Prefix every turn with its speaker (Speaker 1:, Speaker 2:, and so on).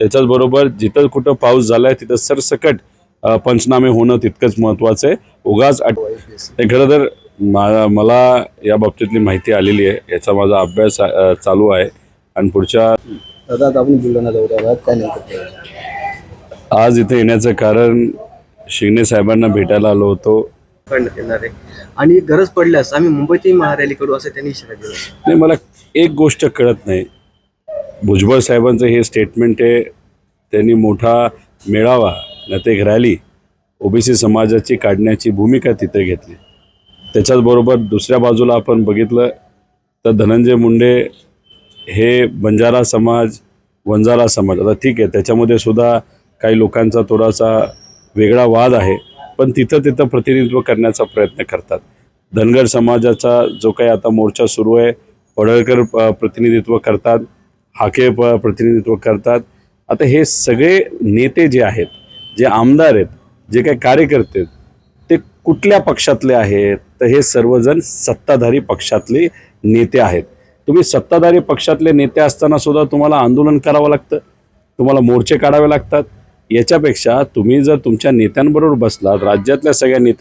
Speaker 1: त्याच्याच बरोबर जिथं कुठं पाऊस झालाय तिथं सरसकट पंचनामे होणं तितकंच महत्वाचं आहे. उगाच आठ- खरं तर मला या बाबतीतली माहिती आलेली आहे. याचा माझा अभ्यास चालू आहे. आणि पुढच्या? आज इथे येण्याचं कारण शिंगणे साहेबांना भेटायला आलो होतो.
Speaker 2: आहे. आणि गरज पडल्यास आम्ही मुंबईतही महारॅली करू असं त्यांनी इशारा दिला.
Speaker 1: नाही मला एक गोष्ट कळत नाही. भुजबळ साहेबांचं हे स्टेटमेंट आहे त्यांनी मोठा मेळावा नाही तर एक रॅली ओबीसी समाजाची काढण्याची भूमिका तिथे घेतली. त्याच्याचबरोबर दुसऱ्या बाजूला आपण बघितलं तर धनंजय मुंडे हे बंजारा समाज वंजारा समाज आता ठीक आहे त्याच्यामध्ये सुद्धा काही लोकांचा थोडासा वेगळा वाद आहे पण तिथं तिथं प्रतिनिधित्व करण्याचा प्रयत्न करतात. धनगर समाजाचा जो काही आता मोर्चा सुरू आहे पडळकर प- प्रतिनिधित्व करतात आके प प्रतिनिधित्व करतात. आता हे सगळे नेते जे आहेत जे आमदार आहेत जे काही कार्यकर्ते आहेत ते कुठल्या पक्षातले आहेत? तर हे सर्वजण सत्ताधारी पक्षातले नेते आहेत. तुम्ही सत्ताधारी पक्षातले नेते असताना सुद्धा तुम्हाला आंदोलन करावं लागतं. तुम्हाला मोर्चे काढावे लागतात. याच्यापेक्षा तुम्ही जर तुमच्या नेत्यांबरोबर बसलात राज्यातल्या सगळ्या नेत्या